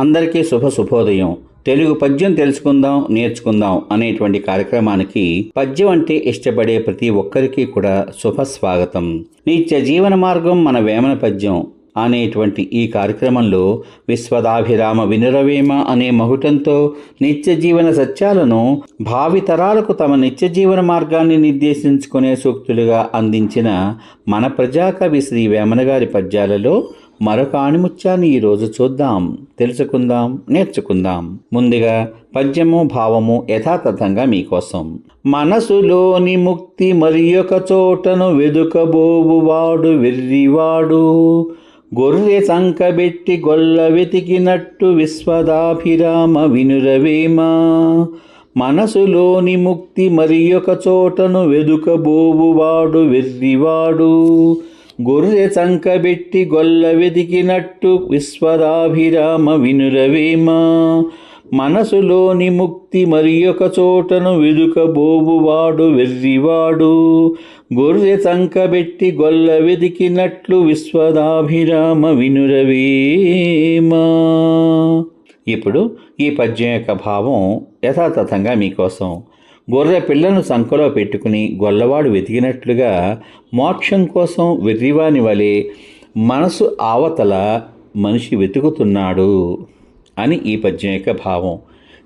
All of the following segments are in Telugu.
అందరికీ శుభ శుభోదయం. తెలుగు పద్యం తెలుసుకుందాం నేర్చుకుందాం అనేటువంటి కార్యక్రమానికి పద్యం అంటే ఇష్టపడే ప్రతి ఒక్కరికి కూడా శుభ స్వాగతం. నిత్య జీవన మార్గం మన వేమన పద్యం అనేటువంటి ఈ కార్యక్రమంలో విశ్వదాభిరామ వినురవేమ అనే మహుటంతో నిత్య జీవన సత్యాలను భావితరాలకు తమ నిత్య జీవన మార్గాన్ని నిర్దేశించుకునే సూక్తులుగా అందించిన మన ప్రజాకవి శ్రీ వేమన గారి పద్యాలలో మరొక ఆణిముత్యాన్ని ఈరోజు చూద్దాం. తెలుసుకుందాం నేర్చుకుందాం. ముందుగా పద్యము భావము యథాతథంగా మీకోసం. మనసులోని ముక్తి మరి ఒక చోటను వెదుకబోవువాడు వెర్రివాడు. గొర్రె సంకబెట్టి గొల్ల వెతికినట్టు విశ్వదాభిరామ వినురవేమ. మనసులోని ముక్తి మరి ఒక చోటను వెదుకబోవువాడు వెర్రివాడు. గొర్రె చంకబెట్టి గొల్ల వెదికినట్టు విశ్వదాభిరామ వినురవేమ. మనసులోని ముక్తి మరి ఒక చోటను వెదుకబోవువాడు వెర్రివాడు. గొర్రె చంకబెట్టి గొల్ల వెదికినట్లు విశ్వదాభిరామ వినురవేమా. ఇప్పుడు ఈ పద్యం యొక్క భావం యథాతథంగా మీకోసం గొర్రె పిల్లను సంకలో పెట్టుకుని గొల్లవాడు వెతికినట్లుగా మోక్షం కోసం వెర్రివాని వలె మనసు ఆవతల మనిషి వెతుకుతున్నాడు అని ఈ పద్యం యొక్క భావం.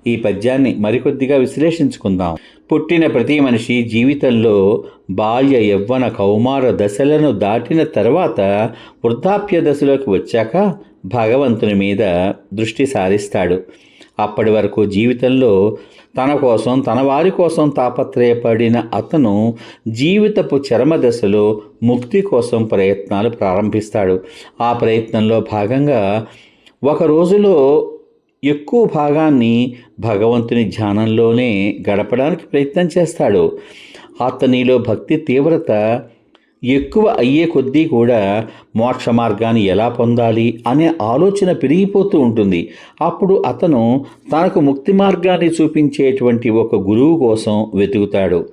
ఈ పద్యాన్ని మరికొద్దిగా విశ్లేషించుకుందాం. పుట్టిన ప్రతి మనిషి జీవితంలో బాల్య యవ్వన కౌమార దశలను దాటిన తర్వాత వృద్ధాప్య దశలోకి వచ్చాక భగవంతుని మీద దృష్టి సారిస్తాడు. అప్పటి వరకు జీవితంలో తన కోసం తన వారి కోసం తాపత్రయపడిన అతను జీవితపు చరమ దశలో ముక్తి కోసం ప్రయత్నాలు ప్రారంభిస్తాడు. ఆ ప్రయత్నంలో భాగంగా ఒక రోజులో ఎక్కువ భాగాన్ని భగవంతుని ధ్యానంలోనే గడపడానికి ప్రయత్నం చేస్తాడు. అతనిలో భక్తి తీవ్రత ఎక్కువ అయ్యే కొద్దీ కూడా మోక్ష మార్గాన్ని ఎలా పొందాలి అనే ఆలోచన పెరిగిపోతూ ఉంటుంది. అప్పుడు అతను తనకు ముక్తి మార్గాన్ని చూపించేటువంటి ఒక గురువు కోసం వెతుకుతాడు.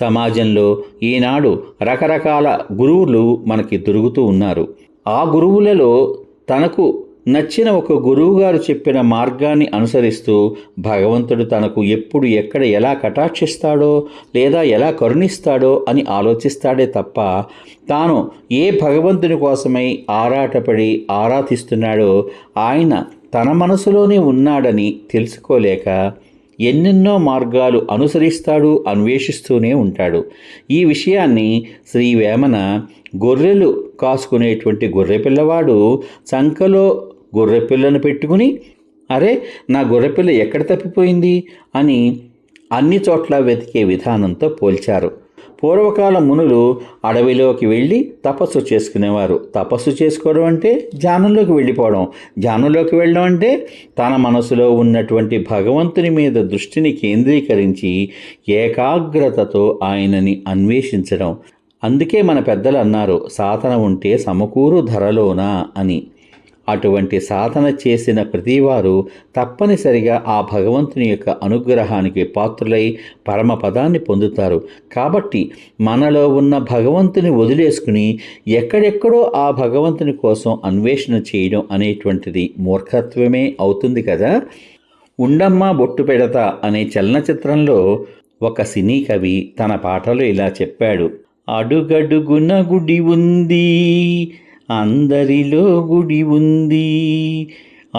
సమాజంలో ఈనాడు రకరకాల గురువులు మనకి దొరుకుతూ ఉన్నారు. ఆ గురువులలో తనకు నచ్చిన ఒక గురువుగారు చెప్పిన మార్గాన్ని అనుసరిస్తూ భగవంతుడు తనకు ఎప్పుడు ఎక్కడ ఎలా కటాక్షిస్తాడో లేదా ఎలా కరుణిస్తాడో అని ఆలోచిస్తాడే తప్ప తాను ఏ భగవంతుని కోసమై ఆరాటపడి ఆరాధిస్తున్నాడో ఆయన తన మనసులోనే ఉన్నాడని తెలుసుకోలేక ఎన్నెన్నో మార్గాలు అనుసరిస్తాడు అన్వేషిస్తూనే ఉంటాడు. ఈ విషయాన్ని శ్రీ వేమన గొర్రెలు కాసుకునేటువంటి గొర్రె పిల్లవాడు చంకలో గొర్రెపిల్లను పెట్టుకుని అరే నా గొర్రెపిల్ల ఎక్కడ తప్పిపోయింది? అని అన్ని చోట్ల వెతికే విధానంతో పోల్చారు. పూర్వకాల మునులు అడవిలోకి వెళ్ళి తపస్సు చేసుకునేవారు. తపస్సు చేసుకోవడం అంటే ధ్యానంలోకి వెళ్ళిపోవడం. ధ్యానంలోకి వెళ్ళడం అంటే తన మనసులో ఉన్నటువంటి భగవంతుని మీద దృష్టిని కేంద్రీకరించి ఏకాగ్రతతో ఆయనని అన్వేషించడం. అందుకే మన పెద్దలు అన్నారు సాధన ఉంటే సమకూరు ధరలోనా? అని. అటువంటి సాధన చేసిన ప్రతివారు తప్పనిసరిగా ఆ భగవంతుని యొక్క అనుగ్రహానికి పాత్రులై పరమపదాన్ని పొందుతారు. కాబట్టి మనలో ఉన్న భగవంతుని వదిలేసుకుని ఎక్కడెక్కడో ఆ భగవంతుని కోసం అన్వేషణ చేయడం అనేటువంటిది మూర్ఖత్వమే అవుతుంది కదా? ఉండమ్మా బొట్టు పెడత అనే చలనచిత్రంలో ఒక సినీ కవి తన పాటలో ఇలా చెప్పాడు. అడుగడుగున గుడి ఉంది. అందరిలో గుడి ఉంది.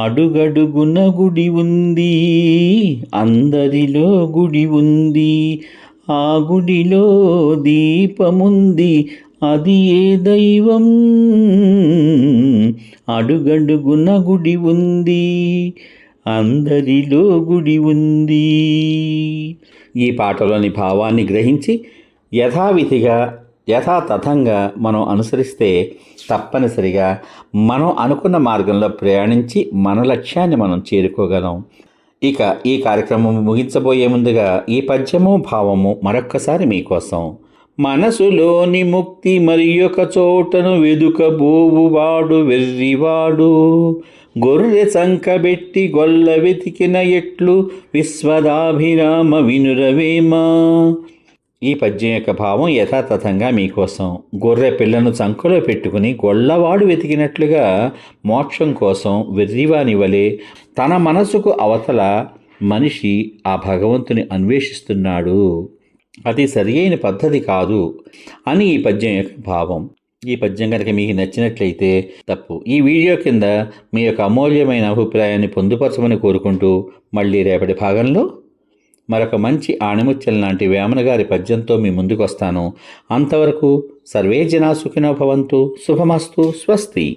అడుగడుగున గుడి ఉంది. అందరిలో గుడి ఉంది. ఆ గుడిలో దీపముంది. అది ఏ దైవం? అడుగడుగున గుడి ఉంది. అందరిలో గుడి ఉంది. ఈ పాటలోని భావాన్ని గ్రహించి యథావిధిగా యథాతథంగా మనం అనుసరిస్తే తప్పనిసరిగా మనం అనుకున్న మార్గంలో ప్రయాణించి మన లక్ష్యాన్ని మనం చేరుకోగలం. ఇక ఈ కార్యక్రమం ముగించబోయే ముందుగా ఈ పద్యము భావము మరొక్కసారి మీకోసం. మనసులోని ముక్తి మరి ఒక చోటను వెదుకబోవువాడు వెర్రివాడు. గొర్రె సంకబెట్టి గొల్ల వెతికిన ఎట్లు విశ్వదాభిరామ వినురవేమా. ఈ పద్యం యొక్క భావం యథాతథంగా మీకోసం. గొర్రె పిల్లను చంకలో పెట్టుకుని గొల్లవాడు వెతికినట్లుగా మోక్షం కోసం వెర్రివాని వలె తన మనసుకు అవతల మనిషి ఆ భగవంతుని అన్వేషిస్తున్నాడు. అది సరియైన పద్ధతి కాదు అని ఈ పద్యం యొక్క భావం. ఈ పద్యం కనుక మీకు నచ్చినట్లయితే తప్పు. ఈ వీడియో కింద మీ యొక్క అమూల్యమైన అభిప్రాయాన్ని పొందుపరచమని కోరుకుంటూ మళ్ళీ రేపటి భాగంలో మరొక మంచి ఆణిముత్యం లాంటి వేమనగారి పద్యంతో మీ ముందుకొస్తాను. అంతవరకు సర్వే జనా సుఖినో భవంతు. శుభమస్తు. స్వస్తి.